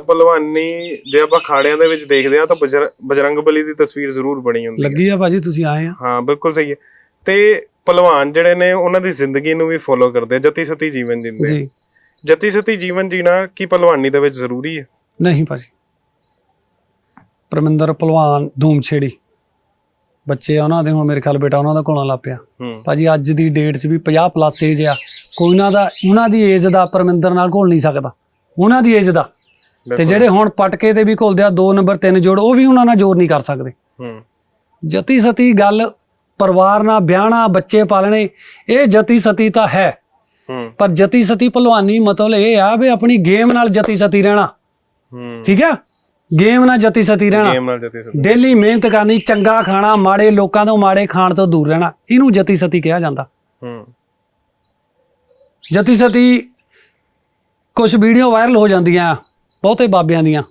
ਪਹਿਲਵਾਨੀ ਜੇ ਆਪਾਂ ਖਾੜਿਆਂ ਦੇ ਵਿੱਚ ਦੇਖਦੇ ਆ ਤਾਂ ਬਜਰ- ਬਜਰੰਗ ਬਲੀ ਦੀ ਤਸਵੀਰ ਜ਼ਰੂਰ ਬਣੀ ਹੁੰਦੀ ਹੈ। ਲੱਗੀ ਆ ਭਾਜੀ ਤੁਸੀਂ ਆਏ ਆ? ਹਾਂ ਬਿਲਕੁਲ ਸਹੀ ਹੈ। ਤੇ ਪਹਿਲਵਾਨ ਜਿਹੜੇ ਨੇ ਉਹਨਾਂ ਦੀ ਜ਼ਿੰਦਗੀ ਨੂੰ ਵੀ ਫੋਲੋ ਕਰਦੇ ਆ ਜਤੀ ਸਤੀ ਜੀਵਨ ਜਿੰਦੇ ਜੀ। ਜਤੀ ਸਤੀ ਜੀਵਨ ਜੀਣਾ ਕੀ ਪਹਿਲਵਾਨੀ ਦੇ ਵਿੱਚ ਜ਼ਰੂਰੀ ਹੈ? ਨਹੀਂ ਭਾਜੀ। ਪਰਮਿੰਦਰ ਪਹਿਲਵਾਨ ਧੂਮ ਛੇੜੀ ਬੱਚੇ ਆ ਉਹਨਾਂ ਦੇ ਹੁਣ ਮੇਰੇ ਖਿਆਲ ਬੇਟਾ ਉਹਨਾਂ ਦਾ ਕੋਲਾਂ ਲੱਗ ਪਿਆ। ਹੂੰ। ਭਾਜੀ ਅੱਜ ਦੀ ਡੇਟ 'ਚ ਵੀ 50 ਪਲੱਸ ਏਜ ਆ। ਕੋਈ ਨਾ ਦਾ ਉਹਨਾਂ ਦੀ ਏਜ ਦਾ ਪਰਮਿੰਦਰ ਨਾਲ ਘੁਲ ਨਹੀਂ ਸਕਦਾ। ਉਹਨਾਂ ਦੀ ਏਜ ਦਾ। ਤੇ। ਜਿਹੜੇ ਹੁਣ ਪਟਕੇ ਤੇ ਵੀ ਘੁਲਦੇ ਆ 2 ਨੰਬਰ 3 ਜੋੜ ਉਹ ਵੀ ਉਹਨਾਂ ਨਾਲ ਜੋੜ ਨਹੀਂ ਕਰ ਸਕਦੇ। ਹੂੰ। ਜਤੀ ਸਤੀ ਗੱਲ ਪਰਿਵਾਰ ਨਾਲ ਵਿਆਹਣਾ ਬੱਚੇ ਪਾਲਣੇ ਇਹ ਜਤੀ ਸਤੀ ਤਾਂ ਹੈ। ਹੂੰ। ਪਰ ਜਤੀ ਸਤੀ ਭਲਵਾਨੀ ਮਤਲਬ ਇਹ ਆ ਵੀ ਆਪਣੀ ਗੇਮ ਨਾਲ ਜਤੀ ਸਤੀ ਰਹਿਣਾ। ਹੂੰ। ਠੀਕ ਹੈ ਗੇਮ ਨਾਲ ਜਤੀ ਸਤੀ ਰਹਿਣਾ। ਗੇਮ ਨਾਲ ਜਤੀ ਸਤੀ ਡੇਲੀ ਮਿਹਨਤ ਕਰਨੀ ਚੰਗਾ ਖਾਣਾ ਮਾੜੇ ਲੋਕਾਂ ਤੋਂ ਮਾੜੇ ਖਾਣ ਤੋਂ ਦੂਰ ਰਹਿਣਾ ਇਹਨੂੰ ਜਤੀ ਸਤੀ ਕਿਹਾ ਜਾਂਦਾ। ਹੂੰ। ਜਤੀ ਸਤੀ ਕੁਝ ਵੀਡੀਓ ਵਾਇਰਲ ਹੋ ਜਾਂਦੀਆਂ। ਬਹੁਤੇ ਬਾਬਿਆਂ ਦੀਆਂ।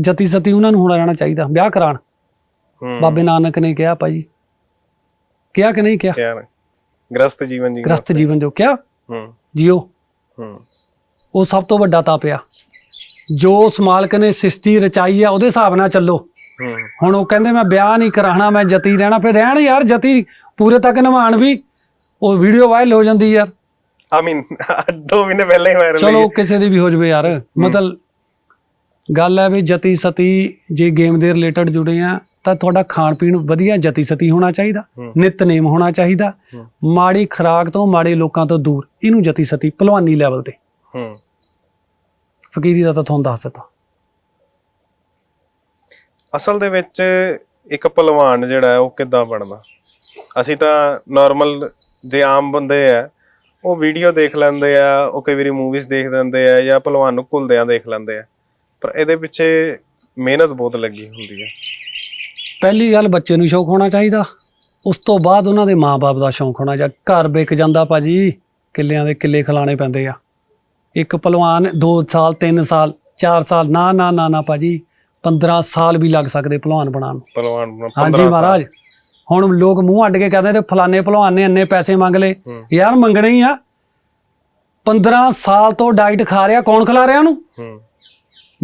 ਜਤੀ ਸਤੀ ਉਹਨਾਂ ਨੂੰ ਹੋਣਾ ਰਹਿਣਾ ਚਾਹੀਦਾ। ਵਿਆਹ ਕਰਾਣ ਬਾਬੇ ਨਾਨਕ ਨੇ ਕਿਹਾ ਭਾਜੀ। ਕਿਹਾ ਕਿ ਨਹੀਂ ਕਿਹਾ? ਗ੍ਰਸਤ ਜੀਵਨ ਜੀਣਾ ਗ੍ਰਸਤ ਜੀਵਨ ਜੋ ਕਿਹਾ? ਹੂੰ। ਜਿਓ। ਹੂੰ। ਉਹ ਸਭ ਤੋਂ ਵੱਡਾ ਤਪ ਆ ਜੋ ਉਸ ਮਾਲਕ ਨੇ ਸ੍ਰਿਸ਼ਟੀ ਰਚਾਈ ਆ ਉਹਦੇ ਹਿਸਾਬ ਨਾਲ ਚੱਲੋ। ਹੁਣ ਉਹ ਕਹਿੰਦੇ ਮੈਂ ਵਿਆਹ ਨਹੀਂ ਕਰਾਉਣਾ ਮੈਂ ਜਤੀ ਰਹਿਣਾ। ਫਿਰ ਰਹਿਣ ਯਾਰ ਜਤੀ ਪੂਰੇ ਤੱਕ ਨਿਭਾਣ ਵੀ। ਉਹ ਵੀਡੀਓ ਵਾਇਰਲ ਹੋ ਜਾਂਦੀ ਯਾਰ। I mean, ਦੋ ਮਹੀਨੇ ਪਹਿਲਾਂ ਹੀ ਵਾਇਰਲ ਚਲੋ ਕਿਸੇ ਦੀ ਵੀ ਹੋ ਜਵੇ ਯਾਰ। ਮਤਲਬ ਗੱਲ ਹੈ ਵੀ ਜਤੀ ਸਤੀ ਜੇ ਗੇਮ ਦੇ ਰਿਲੇਟਡ ਜੁੜੇ ਆ ਤਾਂ ਤੁਹਾਡਾ ਖਾਣ ਪੀਣ ਵਧੀਆ ਜਤੀ ਸਤੀ ਹੋਣਾ ਚਾਹੀਦਾ। ਨਿਤਨੇਮ ਹੋਣਾ ਚਾਹੀਦਾ। ਮਾੜੀ ਖਰਾਕ ਤੋਂ ਮਾੜੇ ਲੋਕਾਂ ਤੋਂ ਦੂਰ ਇਹਨੂੰ ਜਤੀ ਸਤੀ ਭਲਵਾਨੀ ਲੈਵਲ ਤੇ। ਹੂੰ। ਫਕੀਰੀ ਦਾ ਤਾਂ ਤੁਹਾਨੂੰ ਦੱਸ ਦਿੱਤਾ। ਅਸਲ ਦੇ ਵਿੱਚ ਇੱਕ ਪਹਿਲਵਾਨ ਜਿਹੜਾ ਹੈ ਉਹ ਕਿੱਦਾਂ ਬਣਦਾ? ਅਸੀਂ ਤਾਂ ਨਾਰਮਲ ਜੇ ਆਮ ਬੰਦੇ ਆ ਉਹ ਵੀਡੀਓ ਦੇਖ ਲੈਂਦੇ ਆ ਉਹ ਕਈ ਵਾਰੀ ਮੂਵੀਜ਼ ਦੇਖ ਲੈਂਦੇ ਆ ਜਾਂ ਪਹਿਲਵਾਨ ਨੂੰ ਘੁਲਦਿਆਂ ਦੇਖ ਲੈਂਦੇ ਆ। ਪਰ ਇਹਦੇ ਪਿੱਛੇ ਮਿਹਨਤ ਬਹੁਤ ਲੱਗੀ ਹੁੰਦੀ ਹੈ ਪਹਿਲੀ ਗੱਲ ਬੱਚੇ ਨੂੰ ਸ਼ੌਕ ਹੋਣਾ ਚਾਹੀਦਾ। ਉਸ ਤੋਂ ਬਾਅਦ ਉਹਨਾਂ ਦੇ ਮਾਪੇ ਦਾ ਸ਼ੌਕ ਹੋਣਾ ਚਾਹੀਦਾ ਘਰ ਵਿਕ ਜਾਂਦਾ ਭਾਜੀ ਕਿੱਲਿਆਂ ਦੇ ਕਿੱਲੇ ਖਿਲਾਣੇ ਪੈਂਦੇ ਆ। ਇੱਕ ਪਹਿਲਵਾਨ 2 ਸਾਲ 3 ਸਾਲ 4 ਸਾਲ ਨਾ ਨਾ ਨਾ ਨਾ ਭਾਜੀ 15 ਸਾਲ ਵੀ ਲੱਗ ਸਕਦੇ ਪਹਿਲਵਾਨ ਬਣਾਉਣ ਨੂੰ। ਪਹਿਲਵਾਨ ਹਾਂਜੀ 15 ਸਾਲ। ਮਹਾਰਾਜ। ਹੁਣ ਲੋਕ ਮੂੰਹ ਅੱਡ ਕੇ ਕਹਿੰਦੇ ਨੇ ਫਲਾਣੇ ਪਹਿਲਵਾਨ ਨੇ ਇੰਨੇ ਪੈਸੇ ਮੰਗ ਲਏ। ਹੂੰ। ਯਾਰ ਮੰਗਣੇ ਹੀ ਆ। 15 ਸਾਲ ਤੋਂ ਡਾਈਟ ਖਾ ਰਿਹਾ ਕੌਣ ਖਿਲਾ ਰਿਹਾ ਉਹਨੂੰ? ਹੂੰ।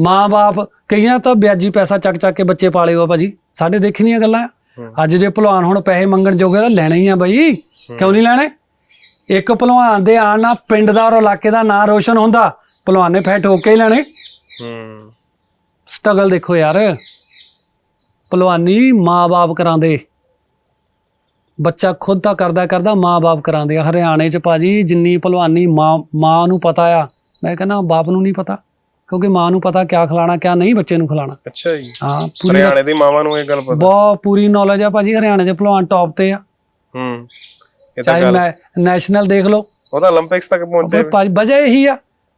ਮਾਂ-ਬਾਪ ਕਈਆਂ ਤਾਂ ਵਿਆਜੀ ਪੈਸਾ ਚੱਕ ਚੱਕ ਕੇ ਬੱਚੇ ਪਾਲੇ ਹੋ ਭਾਜੀ। ਸਾਡੇ ਦੇਖਣੀਆਂ ਗੱਲਾਂ। ਹੂੰ। ਅੱਜ ਜੇ ਭਲਵਾਨ ਹੁਣ ਪੈਸੇ ਮੰਗਣ ਜੋਗੇ ਤਾਂ ਲੈਣੇ ਹੀ ਆ ਬਈ। ਕਿਉਂ ਨਹੀਂ ਲੈਣੇ? ਇੱਕ ਭਲਵਾਨ ਦੇ ਆਣ ਨਾਲ ਪਿੰਡ ਦਾ ਔਰ ਇਲਾਕੇ ਦਾ ਨਾਂ ਰੋਸ਼ਨ ਹੁੰਦਾ। ਭਲਵਾਨ ਨੇ ਫੈ ਠੋਕ ਕੇ ਹੀ ਲੈਣੇ। ਹੂੰ। ਸਟਰਗਲ ਦੇਖੋ ਯਾਰ। ਭਲਵਾਨੀ ਮਾਂ-ਬਾਪ ਕਰਾਉਂਦੇ। ਬੱਚਾ ਖੁਦ ਦਾ ਕਰਦਾ ਕਰਦਾ ਮਾਂ-ਬਾਪ ਕਰਾਉਂਦੇ ਆ। ਹਰਿਆਣੇ 'ਚ ਭਾਜੀ ਜਿੰਨੀ ਭਲਵਾਨੀ ਮਾਂ ਮਾਂ ਨੂੰ ਪਤਾ ਆ ਮੈਂ ਕਹਿੰਦਾ ਬਾਪ ਨੂੰ ਨਹੀਂ ਪਤਾ ਕਿਉਂਕਿ ਮਾਂ ਨੂੰ ਪਤਾ ਕਿਆ ਖਿਲਾਣਾ ਕਿਆ ਨਹੀਂ ਬੱਚੇ ਨੂੰ ਖਿਲਾਣਾ। ਅੱਛਾ ਜੀ। ਹਾਂ ਹਰਿਆਣੇ ਦੀ ਮਾਵਾਂ ਨੂੰ ਇਹ ਗੱਲ ਪਤਾ। ਬਹੁਤ ਪੂਰੀ ਨੌਲੇਜ ਆ ਭਾਜੀ ਹਰਿਆਣੇ ਦੇ ਭਲਵਾਨ ਟੌਪ ਤੇ ਆ। ਹੂੰ ਇਹ ਤਾਂ ਨੈਸ਼ਨਲ ਦੇਖ ਲਓ। ਉਹਦਾ 올림픽ਸ ਤੱਕ ਪਹੁੰਚੇ ਭਾਜੀ ਵਜ੍ਹਾ ਇਹੀ ਆ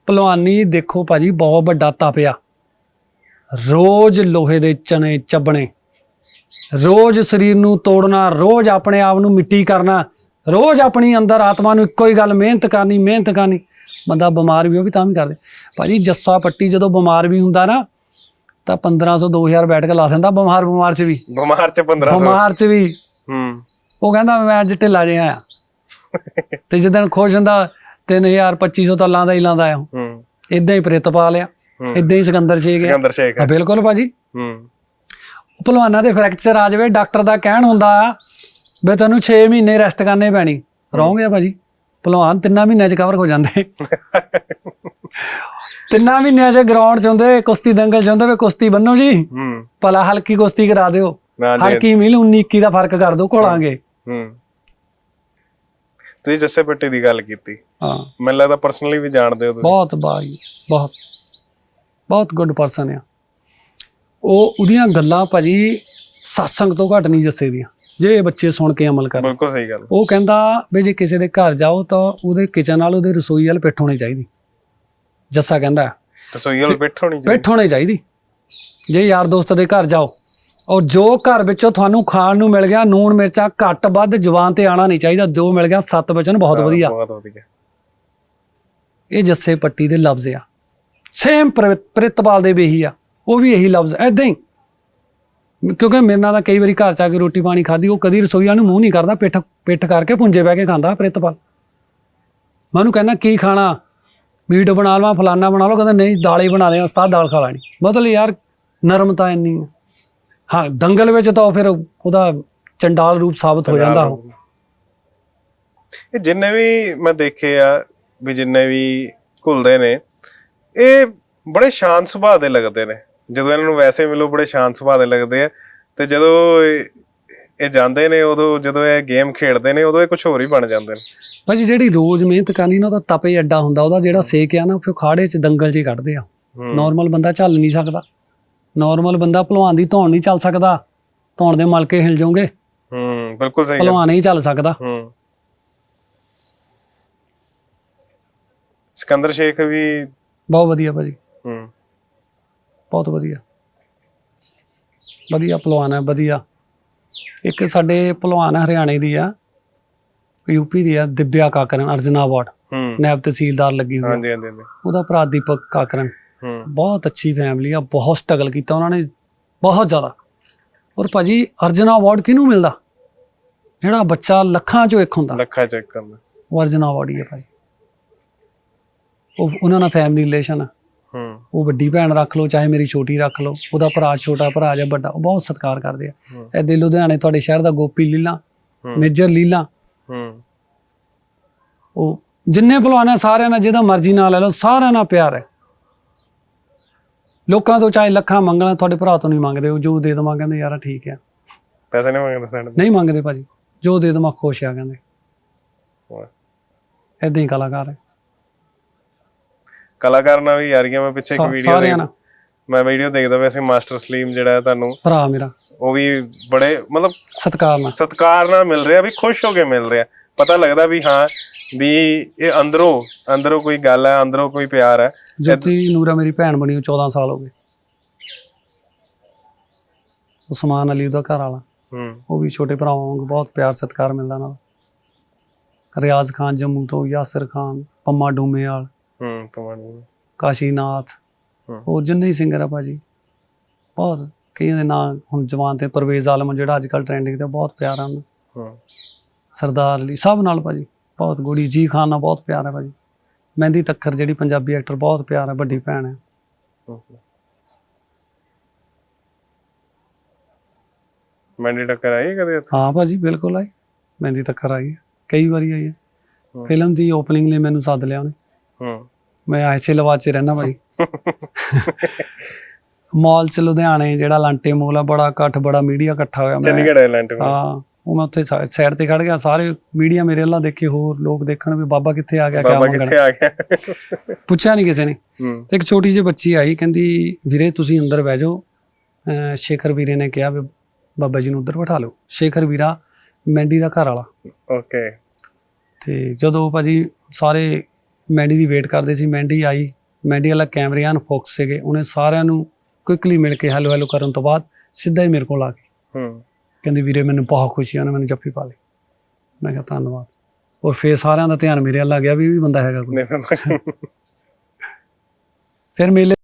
ਭਲਵਾਨੀ ਦੇਖੋ ਭਾਜੀ ਬਹੁਤ ਵੱਡਾ ਤਾਪਿਆ ਰੋਜ਼ ਲੋਹੇ ਦੇ ਚਣੇ ਚੱਬਣੇ। ਰੋਜ਼ ਸਰੀਰ ਨੂੰ ਤੋੜਨਾ ਰੋਜ਼ ਆਪਣੇ ਆਪ ਨੂੰ ਮਿੱਟੀ ਕਰਨਾ ਰੋਜ਼ ਆਪਣੀ ਅੰਦਰ ਆਤਮਾ ਨੂੰ ਇੱਕੋ ਹੀ ਗੱਲ ਮਿਹਨਤ ਕਰਨੀ ਮਿਹਨਤ ਕਰਨੀ। ਬੰਦਾ ਬਿਮਾਰ ਵੀ ਉਹ ਵੀ ਤਾਂ ਵੀ ਕਰਦੇ ਭਾਜੀ ਜੱਸਾ ਪੱਟੀ ਜਦੋਂ ਬਿਮਾਰ ਵੀ ਹੁੰਦਾ ਨਾ ਤਾਂ 1500 2000 ਬੈਠ ਕੇ ਲਾ ਦਿੰਦਾ ਬਿਮਾਰ ਬਿਮਾਰ ਚ ਵੀ। ਬਿਮਾਰ ਚ 1500 ਬਿਮਾਰ ਚ ਵੀ। ਹੂੰ। ਉਹ ਕਹਿੰਦਾ ਮੈਂ ਅੱਜ ਢਿੱਲਾ ਜਿਹਾ ਆ ਤੇ ਜਦੋਂ ਖੁਸ਼ ਹੁੰਦਾ 3000 2500 ਤਾਂ ਲਾਂਦਾ ਹੀ ਲਾਂਦਾ ਆ। ਹੂੰ। ਇਦਾਂ ਹੀ ਪ੍ਰਿਤ ਪਾ ਲਿਆ। ਇਦਾਂ ਹੀ ਸਿਕੰਦਰ ਗਿਆ ਸਿਕੰਦਰ ਸ਼ੇਖ ਬਿਲਕੁਲ ਭਾਜੀ। ਹੂੰ। ਭਲਵਾਨਾਂ ਦੇ ਫ੍ਰੈਕਚਰ ਆ ਜਾਵੇ ਡਾਕਟਰ ਦਾ ਕਹਿਣ ਹੁੰਦਾ ਵੀ ਤੈਨੂੰ 6 ਮਹੀਨੇ ਰੈਸਟ ਕਰਨੇ ਪੈਣੀ। ਰਹੋਗੇ ਆ ਭਾਜੀ ਭਲਵਾਨ ਤਿੰਨਾਂ ਮਹੀਨਿਆਂ ਚ ਕਵਰ ਹੋ ਜਾਂਦੇ। ਤਿੰਨਾਂ ਮਹੀਨਿਆਂ ਚ ਗਰਾਊਂਡ ਚ ਹੁੰਦੇ ਕੁਸ਼ਤੀ ਦੰਗਲ ਚ ਹੁੰਦੇ ਵੀ ਕੁਸ਼ਤੀ ਬੰਨੋ ਜੀ। ਹੂੰ। ਭਲਾ ਹਲਕੀ ਕੁਸ਼ਤੀ ਕਰਾ ਦਿਓ। ਹਲਕੀ ਮਿਲ 19 21 ਦਾ ਫ਼ਰਕ ਕਰ ਦਿਓ ਘੋਲਾਂਗੇ। ਹੂੰ। ਤੁਸੀਂ ਜੱਸੇ ਪੱਟੀ ਦੀ ਗੱਲ ਕੀਤੀ। ਹਾਂ। ਮੈਨੂੰ ਲੱਗਦਾ ਪਰਸਨਲੀ ਵੀ ਜਾਣਦੇ ਹੋ ਤੁਸੀਂ। ਬਹੁਤ ਬਾਈ ਬਹੁਤ। ਬਹੁਤ ਗੁੱਡ ਪਰਸਨ ਆ। ਉਹ ਉਹਦੀਆਂ ਗੱਲਾਂ ਭਾਜੀ satsang ਤੋਂ ਘੱਟ ਨਹੀਂ ਜੱਸੇ ਦੀਆਂ ਜੇ ਇਹ ਬੱਚੇ ਸੁਣ ਕੇ ਅਮਲ ਕਰਨ। ਬਿਲਕੁਲ ਸਹੀ ਗੱਲ। ਉਹ ਕਹਿੰਦਾ ਵੀ ਜੇ ਕਿਸੇ ਦੇ ਘਰ ਜਾਓ ਤਾਂ ਉਹਦੇ ਕਿਚਨ ਨਾਲ ਉਹਦੇ ਰਸੋਈ ਵਾਲ ਪਿੱਠ ਹੋਣੀ ਚਾਹੀਦੀ। ਜੱਸਾ ਕਹਿੰਦਾ ਰਸੋਈਲ ਬੈਠੋ ਨਹੀਂ ਜੀ ਪਿੱਠ ਹੋਣੀ ਚਾਹੀਦੀ। ਜੇ ਯਾਰ ਦੋਸਤ ਦੇ ਘਰ ਜਾਓ ਔਰ ਜੋ ਘਰ ਵਿੱਚੋਂ ਤੁਹਾਨੂੰ ਖਾਣ ਨੂੰ ਮਿਲ ਗਿਆ ਨੂਣ ਮਿਰਚਾਂ ਘੱਟ ਵੱਧ ਜ਼ੁਬਾਨ ਤੇ ਆਣਾ ਨਹੀਂ ਚਾਹੀਦਾ ਜੋ ਮਿਲ ਗਿਆ ਸੱਤ ਵਚਨ ਬਹੁਤ ਵਧੀਆ। ਬਹੁਤ ਵਧੀਆ। ਇਹ ਜੱਸੇ ਪੱਟੀ ਦੇ ਲਫ਼ਜ਼ ਆ। ਸੇਮ ਪ੍ਰਿਤਪਾਲ ਦੇ ਵੀ ਇਹੀ ਆ। ਉਹ ਵੀ ਇਹੀ ਲਫ਼ਜ਼ ਐਦਾਂ ਹੀ। ਕਿਉਂਕਿ ਮੇਰੇ ਨਾਲ ਤਾਂ ਕਈ ਵਾਰੀ ਘਰ ਚ ਆ ਕੇ ਰੋਟੀ ਪਾਣੀ ਖਾਦੀ ਉਹ ਕਦੀ ਰਸੋਈਆਂ ਨੂੰ ਮੂੰਹ ਨਹੀਂ ਕਰਦਾ ਪਿੱਠ ਪਿੱਠ ਕਰਕੇ ਪੁੰਜੇ ਬਹਿ ਕੇ ਖਾਂਦਾ ਪ੍ਰਿਤਪਾਲ। ਮੈਂ ਉਹਨੂੰ ਕਹਿੰਦਾ ਕੀ ਖਾਣਾ? ਮੀਟ ਬਣਾ ਲਵਾਂ ਫਲਾਨਾ ਬਣਾ ਲਓ ਕਹਿੰਦਾ ਨਹੀਂ ਦਾਲ ਹੀ ਬਣਾ ਦੇ ਉਸਤਾਦ ਦਾਲ ਖਾ ਲੈਣੀ। ਮਤਲਬ ਯਾਰ ਨਰਮਤਾ ਇੰਨੀ ਹੈ ਹਾਂ ਦੰਗਲ ਵਿੱਚ ਤਾਂ ਫਿਰ ਉਹਦਾ ਚੰਡਾਲ ਰੂਪ ਸਾਬਤ ਹੋ ਜਾਂਦਾ। ਉਹ ਇਹ ਜਿੰਨੇ ਵੀ ਮੈਂ ਦੇਖੇ ਆ ਵੀ ਜਿੰਨੇ ਵੀ ਘੁਲਦੇ ਨੇ ਇਹ ਬੜੇ ਸ਼ਾਂਤ ਸੁਭਾਅ ਦੇ ਲੱਗਦੇ ਨੇ। ਜਦੋਂ ਇਹਨਾਂ ਨੂੰ ਵੈਸੇ ਮਿਲੋ ਬੜੇ ਸ਼ਾਂਤ ਸੁਭਾਅ ਦੇ ਲੱਗਦੇ ਆ ਤੇ ਜਦੋਂ ਇਹ ਜਾਂਦੇ ਨੇ ਉਦੋਂ ਜਦੋਂ ਇਹ ਗੇਮ ਖੇਡਦੇ ਨੇ ਉਦੋਂ ਇਹ ਕੁਝ ਹੋਰ ਹੀ ਬਣ ਜਾਂਦੇ ਨੇ। ਭਾਜੀ ਜਿਹੜੀ ਰੋਜ਼ ਮਿਹਨਤ ਕਰਨੀ ਨਾ ਉਹਦਾ ਤਪੇ ਅੱਡਾ ਹੁੰਦਾ ਉਹਦਾ ਜਿਹੜਾ ਸੇਕ ਆ ਨਾ ਫਿਰ ਖਾੜੇ 'ਚ ਦੰਗਲ 'ਚ ਕੱਢਦੇ ਆ। ਨਾਰਮਲ ਬੰਦਾ ਚੱਲ ਨਹੀਂ ਸਕਦਾ। ਨਾਰਮਲ ਬੰਦਾ ਭਲਵਾਨ ਦੀ ਧੌਣ ਨਹੀਂ ਚੱਲ ਸਕਦਾ। ਧੌਣ ਦੇ ਮਲਕੇ ਹਿਲ ਜਾਓਗੇ। ਹੂੰ ਬਿਲਕੁਲ ਸਹੀ ਭਲਵਾਨ ਨਹੀਂ ਚੱਲ ਸਕਦਾ। ਹੂੰ। ਸਿਕੰਦਰ ਸ਼ੇਖ ਵੀ ਬਹੁਤ ਵਧੀਆ ਭਾਜੀ। ਹੂੰ। ਬਹੁਤ ਵਧੀਆ। ਵਧੀਆ ਭਲਵਾਨ ਹੈ ਵਧੀਆ। ਇੱਕ ਸਾਡੇ ਹੈ ਹਰਿਆਣੇ ਦੀ ਆ ਯੂਪੀ ਦੀ ਆ ਦਿਵਿਆ ਕਾਕਰਨ ਅਰਜਨਾ ਅਵਾਰਡ ਹੂੰ। ਨਾਇਬ ਤਹਿਸੀਲਦਾਰ ਲੱਗੀ ਹੋਈ। ਹਾਂਜੀ ਹਾਂਜੀ ਉਹਦਾ ਭਰਾ ਦੀਪਕ ਕਾਕਰਨ। ਬਹੁਤ ਅੱਛੀ ਫੈਮਿਲੀ ਆ ਬਹੁਤ ਸਟਰਗਲ ਕੀਤਾ ਉਹਨਾਂ ਨੇ ਬਹੁਤ ਜ਼ਿਆਦਾ। ਔਰ ਭਾਜੀ ਅਰਜਨਾ ਅਵਾਰਡ ਕਿਹਨੂੰ ਮਿਲਦਾ? ਜਿਹੜਾ ਬੱਚਾ ਲੱਖਾਂ ਚੋਂ ਇੱਕ ਹੁੰਦਾ। ਲੱਖਾਂ ਚੈੱਕ ਕਰਨਾ ਉਹ ਅਰਜਨਾ ਅਵਾਰਡ ਹੀ ਹੈ ਭਾਜੀ। ਉਹ ਉਹਨਾਂ ਨਾਲ ਫੈਮਿਲੀ ਰਿਲੇਸ਼ਨ ਆ। ਉਹ ਵੱਡੀ ਭੈਣ ਰੱਖ ਲਓ ਚਾਹੇ ਮੇਰੀ ਛੋਟੀ ਰੱਖ ਲਓ ਉਹਦਾ ਭਰਾ ਛੋਟਾ ਭਰਾ ਜਾਂ ਵੱਡਾ ਉਹ ਬਹੁਤ ਸਤਿਕਾਰ ਕਰਦੇ ਆ। ਐਦੇ ਲੁਧਿਆਣੇ ਤੁਹਾਡੇ ਸ਼ਹਿਰ ਦਾ ਗੋਪੀ ਲੀਲਾ। ਮੇਜਰ ਲੀਲਾ ਉਹ ਜਿੰਨੇ ਭਲਵਾਨ ਆ ਸਾਰਿਆਂ ਨਾਲ ਜਿਹਦਾ ਮਰਜ਼ੀ ਨਾਲ ਲੈ ਲਓ ਸਾਰਿਆਂ ਨਾਲ ਪਿਆਰ ਹੈ ਲੋਕਾਂ ਤੋਂ ਚਾਹੇ ਲੱਖਾਂ ਮੰਗਣਾ ਤੁਹਾਡੇ ਭਰਾ ਤੋਂ ਨਹੀਂ ਮੰਗਦੇ ਉਹ ਜੋ ਦੇ ਦੇਵਾਂ ਕਹਿੰਦੇ ਯਾਰ ਠੀਕ ਆ ਪੈਸੇ ਨਹੀਂ ਮੰਗਦੇ ਸਾਡੇ। ਨਹੀਂ ਮੰਗਦੇ ਭਾਜੀ ਜੋ ਦੇ ਦੇਵਾਂ ਖੁਸ਼ ਆ ਕਹਿੰਦੇ। ਐਦਾਂ ਹੀ ਕਲਾਕਾਰ ਹੈ ਕਲਾਕਾਰ ਨਾਲ ਵੀ ਯਾਰੀਆਂ ਮੈਂ ਪਿੱਛੇ ਇੱਕ ਸਾ- ਵੀਡੀਓ ਸਾਰਿਆਂ ਨਾਲ। ਮੈਂ ਵੀਡੀਓ ਦੇਖਦਾ ਵੈਸੇ ਮਾਸਟਰ ਸਲੀਮ ਜਿਹੜਾ ਹੈ ਤੁਹਾਨੂੰ। ਭਰਾ ਮੇਰਾ। ਉਹ ਵੀ ਬੜੇ ਮਤਲਬ ਸਤਿਕਾਰ ਨਾਲ। ਸਤਿਕਾਰ ਨਾਲ ਮਿਲ ਰਿਹਾ ਵੀ ਖੁਸ਼ ਹੋ ਕੇ ਮਿਲ ਰਿਹਾ। ਪਤਾ ਲੱਗਦਾ ਵੀ ਹਾਂ ਵੀ ਇਹ ਅੰਦਰੋਂ ਅੰਦਰੋਂ ਕੋਈ ਗੱਲ ਹੈ ਅੰਦਰੋਂ ਕੋਈ ਪਿਆਰ ਹੈ। ਜੋਤੀ ਨੂਰਾ ਮੇਰੀ ਭੈਣ ਬਣੀ ਉਹ 14 ਸਾਲ ਹੋ ਗਏ। ਉਸਮਾਨ ਅਲੀ ਉਹਦਾ ਘਰ ਵਾਲਾ। ਹੂੰ। ਉਹ ਵੀ ਛੋਟੇ ਭਰਾਵਾਂ ਵਾਂਗ ਬਹੁਤ ਪਿਆਰ ਸਤਿਕਾਰ ਮਿਲਦਾ ਨਾਲ। ਰਿਆਜ਼ ਖਾਨ ਜੰਮੂ ਤੋਂ ਯਾਸਿਰ ਖਾਨ ਪੰਮਾ ਡੂਮੇਵਾਲ। ਹੂੰ ਕਮਾਣੀ ਕਾਸ਼ੀਨਾਥ। ਹੋਰ ਜਿੰਨੇ ਹੀ ਸਿੰਗਰ ਆ ਭਾਜੀ ਬਹੁਤ ਕਈਆਂ ਦੇ ਨਾਂ ਹੁਣ ਜਵਾਨ ਤੇ ਪਰਵੇਜ਼ ਆਲਮ ਜਿਹੜਾ ਅੱਜ ਕੱਲ ਟ੍ਰੈਂਡਿੰਗ ਤੇ ਬਹੁਤ ਪਿਆਰ ਹੂੰ। ਸਰਦਾਰ ਅਲੀ ਸਭ ਨਾਲ ਭਾਜੀ ਬਹੁਤ ਗੋੜੀ ਜੀ ਖਾਨ ਨਾਲ ਬਹੁਤ ਪਿਆਰ ਹੈ ਭਾਜੀ। ਮਹਿੰਦੀ ਤੱਕਰ ਜਿਹੜੀ ਪੰਜਾਬੀ ਐਕਟਰ ਬਹੁਤ ਪਿਆਰ ਹੈ ਵੱਡੀ ਭੈਣ ਹੈ ਹੂੰ। ਮੈਂਡੀ ਟੱਕਰ ਆਈ ਕਦੇ ਉੱਥੇ? ਹਾਂ ਭਾਜੀ ਬਿਲਕੁਲ ਆਈ। ਮਹਿੰਦੀ ਤੱਕਰ ਆਈ ਹੈ ਕਈ ਵਾਰੀ ਆਈ ਹੈ। ਹਮ। ਫਿਲਮ ਦੀ ਓਪਨਿੰਗ ਲਈ ਮੈਨੂੰ ਸੱਦ ਲਿਆ ਉਹਨੇ। ਹੂੰ। ਮੈਂ ਐਸੇ ਲਵਾਜ 'ਚ ਰਹਿਣਾ ਭਾਈ ਮਾਲ ਚ ਲੁਧਿਆਣੇ ਜਿਹੜਾ ਲਾਂਟੇ ਮੋਲ ਆ ਬੜਾ ਇਕੱਠ ਬੜਾ ਮੀਡੀਆ ਇਕੱਠਾ ਹੋਇਆ ਮੈਂ। ਚੰਡੀਗੜ੍ਹ ਆਇਲੈਂਡ ਵਿੱਚ ਹਾਂ ਉਹ ਮੈਂ ਉੱਥੇ ਸਾਈਡ ਤੇ ਖੜ ਗਿਆ ਸਾਰੇ ਮੀਡੀਆ ਮੇਰੇ ਵੱਲ ਦੇਖੇ ਹੋਰ ਲੋਕ ਦੇਖਣ ਵੀ ਬਾਬਾ ਕਿੱਥੇ ਆ ਗਿਆ ਕਿਆ ਬਾਬਾ ਕਿੱਥੇ ਆ ਗਿਆ? ਪੁੱਛਿਆ ਨਹੀਂ ਕਿਸੇ ਨੇ। ਹੂੰ। ਤੇ ਇੱਕ ਛੋਟੀ ਜਿਹੀ ਬੱਚੀ ਆਈ ਕਹਿੰਦੀ ਵੀਰੇ ਤੁਸੀਂ ਅੰਦਰ ਬਹਿ ਜਾਓ। ਸ਼ੇਖਰ ਵੀਰੇ ਨੇ ਕਿਹਾ ਵੀ ਬਾਬਾ ਜੀ ਨੂੰ ਉੱਧਰ ਬਿਠਾ ਲਓ। ਸ਼ੇਖਰ ਵੀਰਾ ਮੈਂਡੀ ਦਾ ਘਰ ਵਾਲਾ। ਓਕੇ। ਤੇ ਜਦੋਂ ਭਾਜੀ ਸਾਰੇ ਮੈਂਡੀ ਦੀ ਵੇਟ ਕਰਦੇ ਸੀ ਮੈਂਡੀ ਆਈ ਮੈਂਡੀ ਵਾਲਾ ਕੈਮਰਿਆਨ ਫੋਕਸ ਸੀਗੇ ਉਹਨੇ ਸਾਰਿਆਂ ਨੂੰ ਕੁਇਕਲੀ ਮਿਲ ਕੇ ਹੈਲੋ ਹੈਲੋ ਕਰਨ ਤੋਂ ਬਾਅਦ ਸਿੱਧਾ ਹੀ ਮੇਰੇ ਕੋਲ ਆ ਗਈ ਹੂੰ। ਕਹਿੰਦੀ ਵੀਰੇ ਮੈਨੂੰ ਬਹੁਤ ਖੁਸ਼ੀ ਆ ਉਹਨੇ ਮੈਨੂੰ ਜੱਫੀ ਪਾ ਲਈ। ਮੈਂ ਕਿਹਾ ਧੰਨਵਾਦ। ਔਰ ਫੇਰ ਸਾਰਿਆਂ ਦਾ ਧਿਆਨ ਮੇਰੇ ਵੱਲ ਆ ਗਿਆ ਵੀ ਇਹ ਵੀ ਬੰਦਾ ਹੈਗਾ ਕੋਈ। ਫਿਰ ਮੇਲੇ